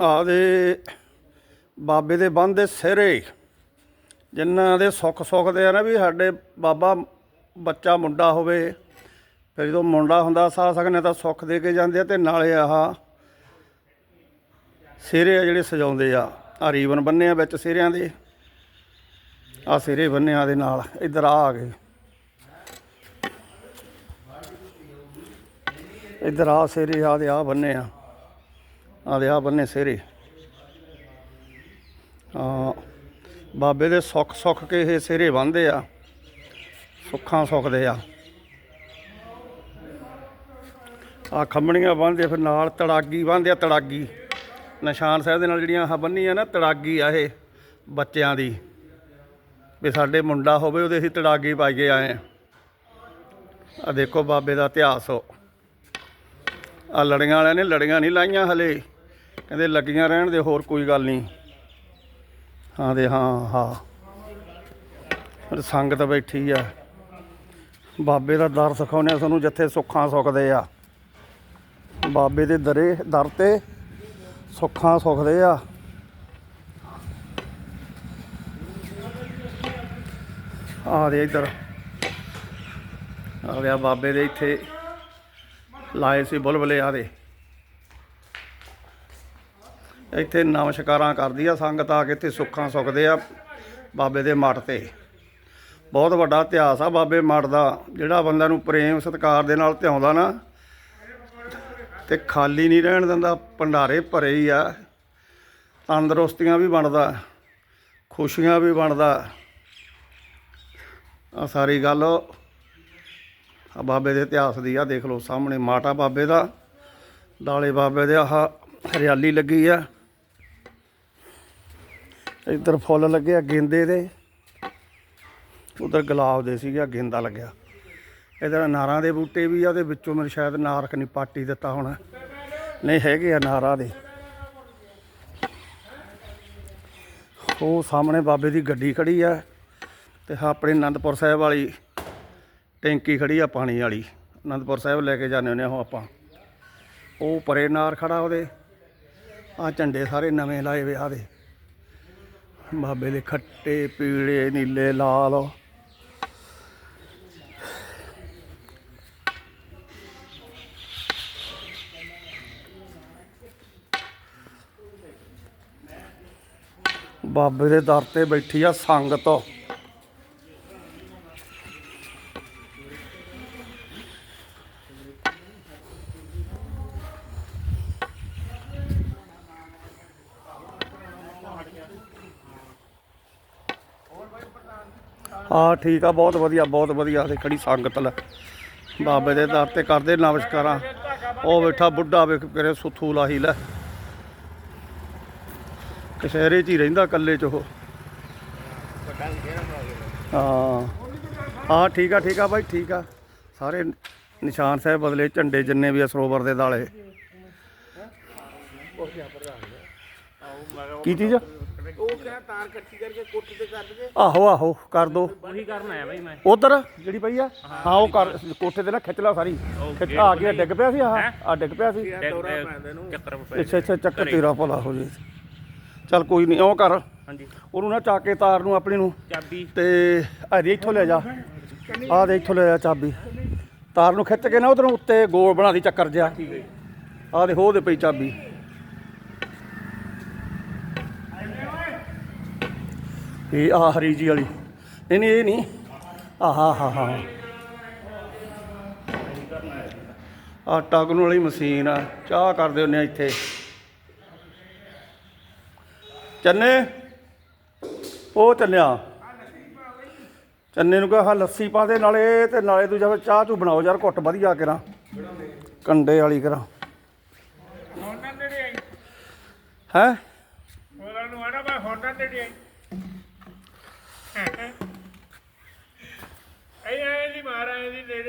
ਆਦੇ ਬਾਬੇ ਦੇ ਬੰਦੇ ਸਿਰੇ ਜਿਨ੍ਹਾਂ ਦੇ ਸੁੱਖ ਸੁੱਖ ਦੇ ਆ ਨਾ ਵੀ ਸਾਡੇ ਬਾਬਾ ਬੱਚਾ ਮੁੰਡਾ ਹੋਵੇ, ਫਿਰ ਜਦੋਂ ਮੁੰਡਾ ਹੁੰਦਾ ਸਾਹ ਸਕਨੇ ਤਾਂ ਸੁੱਖ ਦੇ ਕੇ ਜਾਂਦੇ ਆ ਤੇ ਨਾਲੇ ਆਹ ਸਿਰੇ ਆ ਜਿਹੜੇ ਸਜਾਉਂਦੇ ਆ। ਆ ਰੀਬਨ ਬੰਨੇ ਆ ਵਿੱਚ ਸਿਰਿਆਂ ਦੇ। ਆ ਸਿਰੇ ਬੰਨਿਆਂ ਦੇ ਨਾਲ, ਇੱਧਰ ਆ ਆ ਗਏ ਇੱਧਰ ਆ ਸਿਰੇ ਆ ਦੇ ਆ ਬੰਨੇ ਆ। ਆ ਦੇ ਆ ਬੰਨੇ ਸਿਰੇ ਆ ਬਾਬੇ ਦੇ ਸੁੱਖ ਸੁੱਖ ਕੇ ਇਹ ਸਿਹਰੇ ਬੰਨਦੇ ਆ। ਸੁੱਖਾਂ ਸੁੱਖਦੇ ਆ। ਆ ਖੰਮਣੀਆਂ ਬੰਨਦੇ ਫਿਰ ਨਾਲ ਤੜਾਗੀ ਬੰਨਦੇ ਆ, ਤੜਾਗੀ। ਨਿਸ਼ਾਨ ਸਾਹਿਬ ਦੇ ਨਾਲ ਜਿਹੜੀਆਂ ਆਹ ਆ ਨਾ, ਤੜਾਗੀ ਆ ਇਹ ਬੱਚਿਆਂ ਦੀ। ਵੀ ਸਾਡੇ ਮੁੰਡਾ ਹੋਵੇ, ਉਹਦੇ ਅਸੀਂ ਤੜਾਗੀ ਪਾਈਏ ਆਏ ਆ। ਦੇਖੋ ਬਾਬੇ ਦਾ ਇਤਿਹਾਸ। ਆ ਲੜੀਆਂ ਵਾਲਿਆਂ ਨੇ ਲੜੀਆਂ ਨਹੀਂ ਲਾਈਆਂ ਹਲੇ। ਕਹਿੰਦੇ ਲੱਗੀਆਂ ਰਹਿਣ ਦੇ, ਹੋਰ ਕੋਈ ਗੱਲ ਨਹੀਂ। ਹਾਂ ਦੇ, ਹਾਂ ਹਾਂ। ਸੰਗਤ ਬੈਠੀ ਆ। ਬਾਬੇ ਦਾ ਦਰ ਸਿਖਾਉਂਦੇ ਆ ਤੁਹਾਨੂੰ ਜਿੱਥੇ ਸੁੱਖਾਂ ਸੁੱਖਦੇ ਆ। ਬਾਬੇ ਦੇ ਦਰੇ, ਦਰ ਤੇ ਸੁੱਖਾਂ ਸੁੱਖਦੇ ਆ। ਆ ਦੇ ਇੱਧਰ। ਆ ਗਿਆ ਬਾਬੇ ਦੇ ਇੱਥੇ। ਲਾਏ ਸੀ ਬੁਲਬੁਲੇ ਆ ਦੇ। ਇੱਥੇ ਨਮਸਕਾਰਾਂ ਕਰਦੀ ਆ, ਸੰਗਤ ਆ ਕੇ ਇੱਥੇ ਸੁੱਖਾਂ ਸੁੱਖਦੇ ਆ ਬਾਬੇ ਦੇ ਮੱਠ ਤੇ। ਬਹੁਤ ਵੱਡਾ ਇਤਿਹਾਸ ਆ ਬਾਬੇ ਮੱਠ ਦਾ, ਜਿਹੜਾ ਬੰਦਾ ਨੂੰ ਪ੍ਰੇਮ ਸਤਿਕਾਰ ਦੇ ਨਾਲ ਧਿਆਉਂਦਾ ਨਾ, ਤੇ ਖਾਲੀ ਨਹੀਂ ਰਹਿਣ ਦਿੰਦਾ, ਭੰਡਾਰੇ ਭਰੇ ਹੀ ਆ। ਤੰਦਰੁਸਤੀਆਂ ਵੀ ਬਣਦਾ, ਖੁਸ਼ੀਆਂ ਵੀ ਬਣਦਾ। ਆ ਸਾਰੀ ਗੱਲ ਆ ਬਾਬੇ ਦੇ ਇਤਿਹਾਸ ਦੀ ਆ, ਦੇਖ ਲਓ ਸਾਹਮਣੇ ਮਾਟਾ ਬਾਬੇ ਦਾ, ਡਾਲੇ ਬਾਬੇ ਦੇ ਆਹ ਹਰਿਆਲੀ ਲੱਗੀ ਆ। ਇੱਧਰ ਫੁੱਲ ਲੱਗੇ ਆ ਗੇਂਦੇ ਦੇ। ਉਧਰ ਗੁਲਾਬ ਦੇ ਸੀਗਾ ਗੇਂਦਾ ਲੱਗਿਆ। ਇਧਰ ਅਨਾਰਾਂ ਦੇ ਬੂਟੇ ਵੀ ਆ ਤੇ ਵਿੱਚੋਂ ਮੇਰੇ ਸ਼ਾਇਦ ਨਾਰਕ ਨਹੀਂ ਪਾਟੀ ਦਿੱਤਾ ਹੋਣਾ। ਨਹੀਂ, ਹੈਗੇ ਆ ਨਾਰਾਂ ਦੇ। ਉਹ ਸਾਹਮਣੇ ਬਾਬੇ ਦੀ ਗੱਡੀ ਖੜੀ ਆ ਤੇ ਆਪਣੇ ਅਨੰਦਪੁਰ ਸਾਹਿਬ ਵਾਲੀ ਟੈਂਕੀ ਖੜੀ ਆ ਪਾਣੀ ਵਾਲੀ। ਅਨੰਦਪੁਰ ਸਾਹਿਬ ਲੈ ਕੇ ਜਾਂਦੇ ਹੁੰਦੇ ਆ ਉਹ ਆਪਾਂ। ਉਹ ਪਰੇ ਨਾਰ ਖੜਾ ਉਹਦੇ। ਆ ਝੰਡੇ ਸਾਰੇ ਨਵੇਂ ਲਾਏ ਵੇ ਆ ਦੇ ਬਾਬੇ ਦੇ ਖੱਟੇ ਪੀਲੇ ਨੀਲੇ ਲਾਲ। ਬਾਬੇ ਦੇ ਦਰ ਤੇ ਬੈਠੀ ਆ ਸੰਗਤ। ਹਾਂ, ਠੀਕ ਆ, ਬਹੁਤ ਵਧੀਆ ਬਹੁਤ ਵਧੀਆ। ਤੇ ਖੜੀ ਸੰਗਤ ਲੈ। ਬਾਬੇ ਦੇ ਦਰ ਤੇ ਕਰਦੇ ਨਮਸਕਾਰਾਂ। ਉਹ ਬੈਠਾ ਬੁੱਢਾ ਵੇਖ ਕਰੇ ਸੁੱਥੂ ਲਾਹੀ ਲੈ। ਕਸ਼ਹਿਰੇ 'ਚ ਹੀ ਰਹਿੰਦਾ ਇਕੱਲੇ 'ਚ ਉਹ। ਹਾਂ। ਹਾਂ, ਠੀਕ ਆ ਠੀਕ ਆ ਬਾਈ, ਠੀਕ ਆ। ਸਾਰੇ ਨਿਸ਼ਾਨ ਸਾਹਿਬ ਬਦਲੇ ਝੰਡੇ ਜਿੰਨੇ ਵੀ ਆ ਸਰੋਵਰ ਦੇ ਦਾਲੇ ਕੀ ਚੀਜ਼ ਆ? ਉਹ ਕਿਹਾ ਤਾਰ ਇਕੱਠੀ ਕਰਕੇ ਕੁੱਟ ਤੇ ਕਰ ਦੇ ਆਹੋ ਆਹੋ ਕਰ ਦੋ। ਉਹੀ ਕਰਨਾ ਹੈ ਬਾਈ ਮੈਂ। ਉਧਰ ਜਿਹੜੀ ਪਈ ਆ? ਹਾਂ ਉਹ ਕਰ ਕੋਠੇ ਤੇ ਨਾ ਖਿੱਚ ਲਾ ਸਾਰੀ। ਖਿੱਚ ਆ ਗਿਆ ਡਿੱਗ ਪਿਆ ਸੀ ਆਹ। ਆ ਡਿੱਗ ਪਿਆ ਸੀ। ਦੌਰਾ ਪੈਂਦਾ ਇਹਨੂੰ ਚੱਕਰ ਅੱਛਾ ਅੱਛਾ ਚੱਕਰ ਤੇਰਾ ਭਲਾ ਹੋ ਜੇ। ਚੱਲ ਕੋਈ ਨਹੀਂ ਉਹ ਕਰ। ਹਾਂਜੀ। ਉਹਨੂੰ ਨਾ ਚਾਕੇ ਤਾਰ ਨੂੰ ਆਪਣੀ ਨੂੰ। ਚਾਬੀ। ਤੇ ਹਰੀ ਇੱਥੋਂ ਲੈ ਜਾ। ਆਹ ਦੇ ਇੱਥੋਂ ਲੈ ਜਾ ਚਾਬੀ। ਤਾਰ ਨੂੰ ਖਿੱਚ ਕੇ ਨਾ ਉਧਰੋਂ ਉੱਤੇ ਗੋਲ ਬਣਾ ਦੀ ਚੱਕਰ ਜਿਆ ਆਹ ਦੇ ਹੋ ਦੇ ਪਈ ਚਾਬੀ। ਇਹ ਆ ਹਰੀ ਜੀ ਵਾਲੀ। ਨਹੀਂ ਨਹੀਂ ਇਹ ਨਹੀਂ। ਆਹ ਹਾਂ ਹਾਂ ਹਾਂ ਆਟਾ ਗੁੰਨਣ ਵਾਲੀ ਮਸ਼ੀਨ ਆ। ਚਾਹ ਕਰਦੇ ਹੁੰਦੇ ਆ ਇੱਥੇ। ਚੰਨੇ? ਉਹ ਚੱਲਿਆ ਚੰਨੇ ਨੂੰ ਕਹਾ ਲੱਸੀ ਪਾ ਦੇ ਨਾਲੇ ਤੇ ਨਾਲੇ ਦੂਜਾ ਫਿਰ ਚਾਹ ਤੂੰ ਬਣਾਓ। ਯਾਰ ਘੁੱਟ ਵਧੀਆ ਕਰਾਂ ਕੰਡੇ ਵਾਲੀ ਕਰਾਂ। ਹੈ? ਉਹਨਾਂ ਨੂੰ ਆਣਾ ਮੈਂ ਹੋਂਡਾ ਨੇੜੇ ਆਈ। ਇਹ ਇਹ ਨਹੀਂ ਮਾਰਾ ਇਹਦੀ ਨੇੜੇ